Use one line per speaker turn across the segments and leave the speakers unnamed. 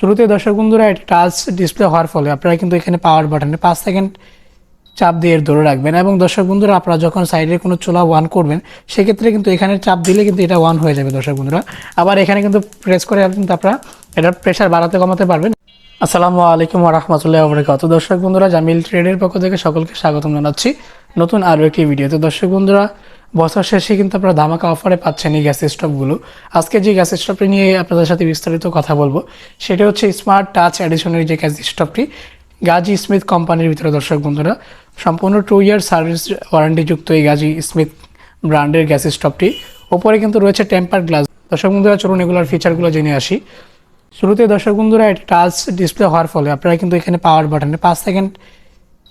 শুরুতে দর্শক বন্ধুরা এটি টাচ ডিসপ্লে হওয়ার ফলে আপনারা কিন্তু এখানে পাওয়ার বাটনে পাঁচ সেকেন্ড চাপ দিয়ে ধরে রাখবেন এবং দর্শক বন্ধুরা আপনারা যখন সাইডের কোনো চোলা ওয়ান করবেন, সেক্ষেত্রে কিন্তু এখানে চাপ দিলে কিন্তু এটা ওয়ান হয়ে যাবে দর্শক বন্ধুরা। আবার এখানে কিন্তু প্রেস করে কিন্তু আপনারা এটা প্রেশার বাড়াতে কমাতে পারবেন। আসসালামু আলাইকুম রহমতুল্লাহ বরকাত দর্শক বন্ধুরা, জামিল ট্রেডের পক্ষ থেকে সকলকে স্বাগতম জানাচ্ছি। নতুন আরও একটি ভিডিওতে। দর্শক বন্ধুরা, বছর শেষে কিন্তু আপনারা ধামাকা অফারে পাচ্ছেন এই গ্যাস স্টোভগুলো আজকে যে গ্যাস স্টোভটি নিয়ে আপনাদের সাথে বিস্তারিত কথা বলব, সেটা হচ্ছে স্মার্ট টাচ অ্যাডিশনের যে গ্যাস স্টোভটি গাজী স্মিথ কোম্পানির ভিতরে। দর্শক বন্ধুরা, সম্পূর্ণ টু ইয়ার সার্ভিস ওয়ারেন্টিযুক্ত এই গাজী স্মিথ ব্র্যান্ডের গ্যাস স্টোভটি ওপরে কিন্তু রয়েছে টেম্পার গ্লাস দর্শক বন্ধুরা, চলুন এগুলোর ফিচারগুলো জেনে আসি। শুরুতে দর্শক বন্ধুরা এটি টাচ ডিসপ্লে হওয়ার ফলে আপনারা কিন্তু এখানে পাওয়ার বাটনে পাঁচ সেকেন্ড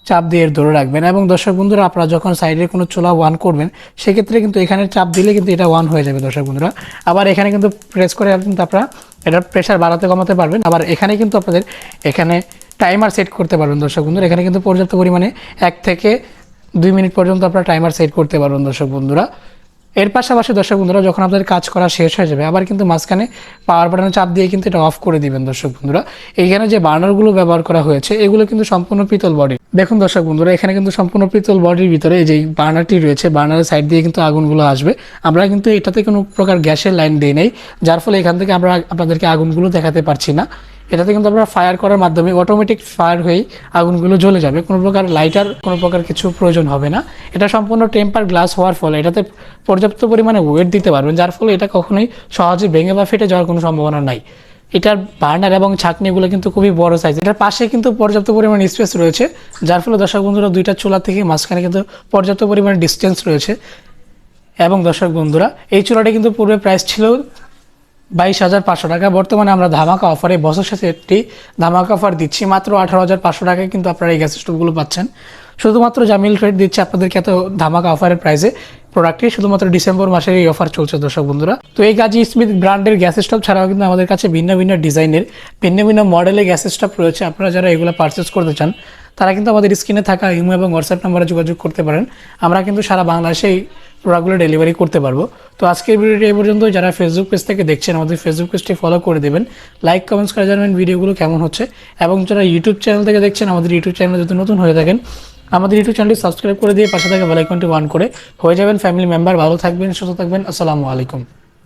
চাপ দিয়ে ধরে রাখবেন এবং দর্শক বন্ধুরা আপনারা যখন সাইডের কোনো চোলা ওয়ান করবেন, সেক্ষেত্রে কিন্তু এখানে চাপ দিলে কিন্তু এটা ওয়ান হয়ে যাবে দর্শক বন্ধুরা। আবার এখানে কিন্তু প্রেস করে কিন্তু আপনারা এটার প্রেশার বাড়াতে কমাতে পারবেন। আবার এখানে কিন্তু আপনাদের এখানে টাইমার সেট করতে পারবেন দর্শক বন্ধুরা। এখানে কিন্তু পর্যাপ্ত পরিমাণে এক থেকে দুই মিনিট পর্যন্ত আপনারা টাইমার সেট করতে পারবেন দর্শক বন্ধুরা। এর পাশাপাশি দর্শক বন্ধুরা, যখন আপনাদের কাজ করা শেষ হয়ে যাবে, আবার কিন্তু মাঝখানে পাওয়ার বাটনে চাপ দিয়ে কিন্তু এটা অফ করে দিবেন দর্শক বন্ধুরা। এইখানে যে বার্নারগুলো ব্যবহার করা হয়েছে, এগুলো কিন্তু সম্পূর্ণ পিতল বডি দেখুন দর্শক বন্ধুরা, এখানে কিন্তু সম্পূর্ণ পিতল বডির ভিতরে এই যে বার্নারটি রয়েছে বার্নারের সাইড দিয়ে কিন্তু আগুনগুলো আসবে। আমরা কিন্তু এটাতে কোনো প্রকার গ্যাসের লাইন দিই নেই, যার ফলে এখান থেকে আমরা আপনাদেরকে আগুনগুলো দেখাতে পারছি না। এটাতে কিন্তু আমরা ফায়ার করার মাধ্যমে অটোমেটিক ফায়ার হয়েই আগুনগুলো জ্বলে যাবে। কোনো প্রকার লাইটার কোনো প্রকার কিছু প্রয়োজন হবে না। এটা সম্পূর্ণ টেম্পার গ্লাস হওয়ার ফলে এটাতে পর্যাপ্ত পরিমাণে ওয়েট দিতে পারবেন, যার ফলে এটা কখনোই সহজে ভেঙে বা ফেটে যাওয়ার কোনো সম্ভাবনা নাই। এটার বার্নার এবং ছাকনিগুলো কিন্তু খুবই বড় সাইজ এটার পাশে কিন্তু পর্যাপ্ত পরিমাণ স্পেস রয়েছে, যার ফলে দর্শক বন্ধুরা দুইটা চুলা থেকে মাঝখানে কিন্তু পর্যাপ্ত পরিমাণ ডিস্টেন্স রয়েছে। এবং দর্শক বন্ধুরা, এই চুলাটি কিন্তু পূর্বে প্রাইস ছিল বাইশ হাজার পাঁচশো টাকা। বর্তমানে আমরা ধামাকা অফারে বছর শেষে একটি ধামাকা অফার দিচ্ছি। মাত্র আঠারো হাজার পাঁচশো টাকায় কিন্তু আপনারা এই গ্যাস স্টোভগুলো পাচ্ছেন। শুধুমাত্র জামিল ট্রেড দিচ্ছে আপনাদেরকে এত ধামাকা অফারের প্রাইসে প্রোডাক্টটি শুধুমাত্র ডিসেম্বর মাসের এই অফার চলছে দর্শক বন্ধুরা। তো এই গাজী স্মিথ ব্র্যান্ডের গ্যাস স্টোভ ছাড়াও কিন্তু আমাদের কাছে ভিন্ন ভিন্ন ডিজাইনের ভিন্ন ভিন্ন মডেলের গ্যাস স্টোভ রয়েছে। আপনারা যারা এগুলো পারচেস করতে চান তারা কিন্তু আমাদের স্ক্রিনে থাকা ইমো এবং হোয়াটসঅ্যাপ নাম্বারে যোগাযোগ করতে পারেন। আমরা কিন্তু সারা বাংলাদেশে এই প্রোডাক্টগুলো ডেলিভারি করতে পারব। তো আজকের ভিডিওটি এই পর্যন্ত। যারা ফেসবুক পেজ থেকে দেখছেন, আমাদের ফেসবুক পেজটি ফলো করে দেবেন। লাইক কমেন্টস করে জানাবেন ভিডিওগুলো কেমন হচ্ছে। এবং যারা ইউটিউব চ্যানেল থেকে দেখছেন, আমাদের ইউটিউব চ্যানেলে যদি নতুন হয়ে থাকেন, আমাদের ইউটিউব চ্যানেলটি সাবস্ক্রাইব করে দিয়ে পাশে থাকা বেলাইকনটি ওয়ান করে হয়ে যাবেন ফ্যামিলি মেম্বার ভালো থাকবেন, সুস্থ থাকবেন। আসসালামু আলাইকুম।